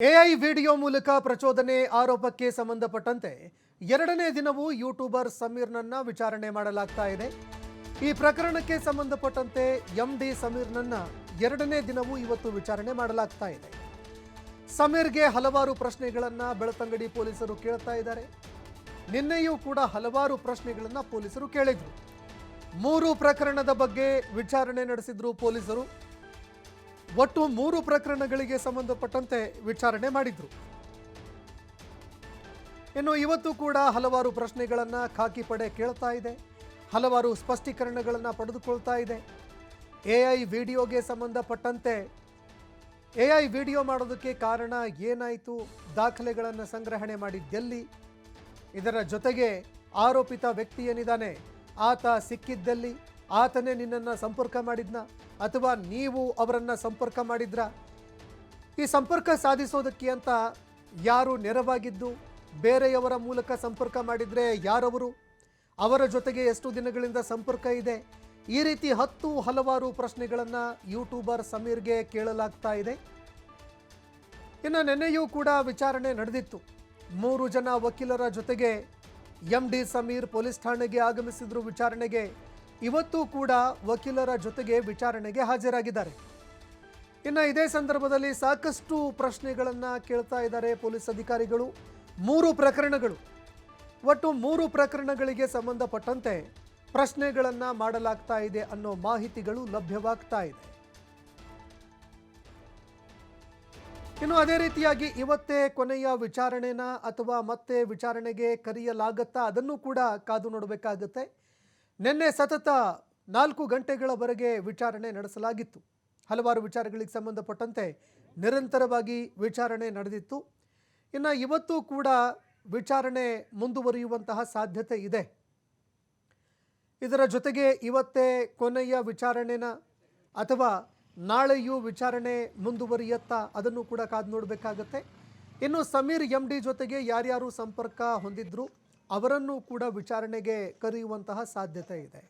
AI video ಮೂಲಕ ಪ್ರಚೋದನೆ, ಆರೋಪಕ್ಕೆ ಸಂಬಂಧಪಟ್ಟಂತೆ ಎರಡನೇ ದಿನವೂ ಯೂಟ್ಯೂಬರ್ ಸಮೀರ್ನನ್ನ ವಿಚಾರಣೆ ಮಾಡಲಾಗ್ತಾ ಇದೆ. ಈ ಪ್ರಕರಣಕ್ಕೆ ಸಂಬಂಧಪಟ್ಟಂತೆ ಎಂ ಡಿ ಸಮೀರ್ನನ್ನ ಎರಡನೇ ದಿನವೂ ಇವತ್ತು ವಿಚಾರಣೆ ಮಾಡಲಾಗ್ತಾ ಇದೆ. ಸಮೀರ್ಗೆ ಹಲವಾರು ಪ್ರಶ್ನೆಗಳನ್ನ ಬೆಳತಂಗಡಿ ಪೊಲೀಸರು ಕೇಳ್ತಾ ಇದ್ದಾರೆ. ನಿನ್ನೆಯೂ ಕೂಡ ಹಲವಾರು ಪ್ರಶ್ನೆಗಳನ್ನ ಪೊಲೀಸರು ಕೇಳಿದ್ರು. ಮೂರು ಪ್ರಕರಣದ ಬಗ್ಗೆ ವಿಚಾರಣೆ ನಡೆಸಿದ್ರು ಪೊಲೀಸರು. ಒಟ್ಟು ಮೂರು ಪ್ರಕರಣಗಳಿಗೆ ಸಂಬಂಧಪಟ್ಟಂತೆ ವಿಚಾರಣೆ ಮಾಡಿದ್ರು. ಇನ್ನು ಇವತ್ತು ಕೂಡ ಹಲವಾರು ಪ್ರಶ್ನೆಗಳನ್ನು ಖಾಕಿ ಪಡೆ ಕೇಳ್ತಾ ಇದೆ. ಹಲವಾರು ಸ್ಪಷ್ಟೀಕರಣಗಳನ್ನು ಪಡೆದುಕೊಳ್ತಾ ಇದೆ. ಎ ಐ ವಿಡಿಯೋಗೆ ಸಂಬಂಧಪಟ್ಟಂತೆ ಎ ಐ ವಿಡಿಯೋ ಮಾಡೋದಕ್ಕೆ ಕಾರಣ ಏನಾಯಿತು? ದಾಖಲೆಗಳನ್ನು ಸಂಗ್ರಹಣೆ ಮಾಡಿದ್ದೆಲ್ಲಿ ಇದರ ಜೊತೆಗೆ ಆರೋಪಿತ ವ್ಯಕ್ತಿ ಏನಿದ್ದಾನೆ? ಆತ ಸಿಕ್ಕಿದ್ದಲ್ಲಿ? ಆತನೇ ನಿನ್ನನ್ನು ಸಂಪರ್ಕ ಮಾಡಿದ್ನ? ಅಥವಾ ನೀವು ಅವರನ್ನು ಸಂಪರ್ಕ ಮಾಡಿದ್ರ? ಈ ಸಂಪರ್ಕ ಸಾಧಿಸೋದಕ್ಕೆ ಅಂತ ಯಾರು ನೆರವಾಗಿದ್ದು, ಬೇರೆಯವರ ಮೂಲಕ ಸಂಪರ್ಕ ಮಾಡಿದರೆ ಯಾರವರು? ಅವರ ಜೊತೆಗೆ ಎಷ್ಟು ದಿನಗಳಿಂದ ಸಂಪರ್ಕ ಇದೆ? ಈ ರೀತಿ ಹತ್ತು ಹಲವಾರು ಪ್ರಶ್ನೆಗಳನ್ನು ಯೂಟ್ಯೂಬರ್ ಸಮೀರ್ಗೆ ಕೇಳಲಾಗ್ತಾ ಇದೆ. ಇನ್ನು ನೆನ್ನೆಯೂ ಕೂಡ ವಿಚಾರಣೆ ನಡೆದಿತ್ತು. ಮೂರು ಜನ ವಕೀಲರ ಜೊತೆಗೆ ಎಂ ಡಿ ಸಮೀರ್ ಪೊಲೀಸ್ ಠಾಣೆಗೆ ಆಗಮಿಸಿದ್ರು ವಿಚಾರಣೆಗೆ. ಇವತ್ತು ಕೂಡ ವಕೀಲರ ಜೊತೆಗೆ ವಿಚಾರಣೆಗೆ ಹಾಜರಾಗಿದ್ದಾರೆ. ಇನ್ನು ಇದೇ ಸಂದರ್ಭದಲ್ಲಿ ಸಾಕಷ್ಟು ಪ್ರಶ್ನೆಗಳನ್ನು ಕೇಳ್ತಾ ಇದ್ದಾರೆ ಪೊಲೀಸ್ ಅಧಿಕಾರಿಗಳು. ಮೂರು ಪ್ರಕರಣಗಳು. ಒಟ್ಟು ಮೂರು ಪ್ರಕರಣಗಳಿಗೆ ಸಂಬಂಧಪಟ್ಟಂತೆ ಪ್ರಶ್ನೆಗಳನ್ನು ಮಾಡಲಾಗ್ತಾ ಇದೆ ಅನ್ನೋ ಮಾಹಿತಿಗಳು ಲಭ್ಯವಾಗ್ತಾ ಇದೆ. ಇನ್ನು ಅದೇ ರೀತಿಯಾಗಿ ಇವತ್ತೇ ಕೊನೆಯ ವಿಚಾರಣೆನ ಅಥವಾ ಮತ್ತೆ ವಿಚಾರಣೆಗೆ ಕರೆಯಲಾಗತ್ತಾ ಅದನ್ನು ಕೂಡ ಕಾದು ನೋಡಬೇಕಾಗುತ್ತೆ. ನಿನ್ನೆ ಸತತ ನಾಲ್ಕು ಗಂಟೆಗಳವರೆಗೆ ವಿಚಾರಣೆ ನಡೆಸಲಾಗಿತ್ತು. ಹಲವಾರು ವಿಚಾರಗಳಿಗೆ ಸಂಬಂಧಪಟ್ಟಂತೆ ನಿರಂತರವಾಗಿ ವಿಚಾರಣೆ ನಡೆದಿತ್ತು. ಇನ್ನು ಇವತ್ತು ಕೂಡ ವಿಚಾರಣೆ ಮುಂದುವರಿಯುವಂತಹ ಸಾಧ್ಯತೆ ಇದೆ. ಇದರ ಜೊತೆಗೆ ಇವತ್ತೇ ಕೊನೆಯ ವಿಚಾರಣೆನ ಅಥವಾ ನಾಳೆಯೂ ವಿಚಾರಣೆ ಮುಂದುವರಿಯತ್ತಾ ಅದನ್ನು ಕೂಡ ಕಾದು ನೋಡಬೇಕಾಗತ್ತೆ. ಇನ್ನು ಸಮೀರ್ ಎಂ ಡಿ ಜೊತೆಗೆ ಯಾರ್ಯಾರು ಸಂಪರ್ಕ ಹೊಂದಿದ್ರು? ಅವರನ್ನು ಕೂಡ ವಿಚಾರಣೆಗೆ ಕರೆಯುವಂತಹ ಸಾಧ್ಯತೆ ಇದೆ.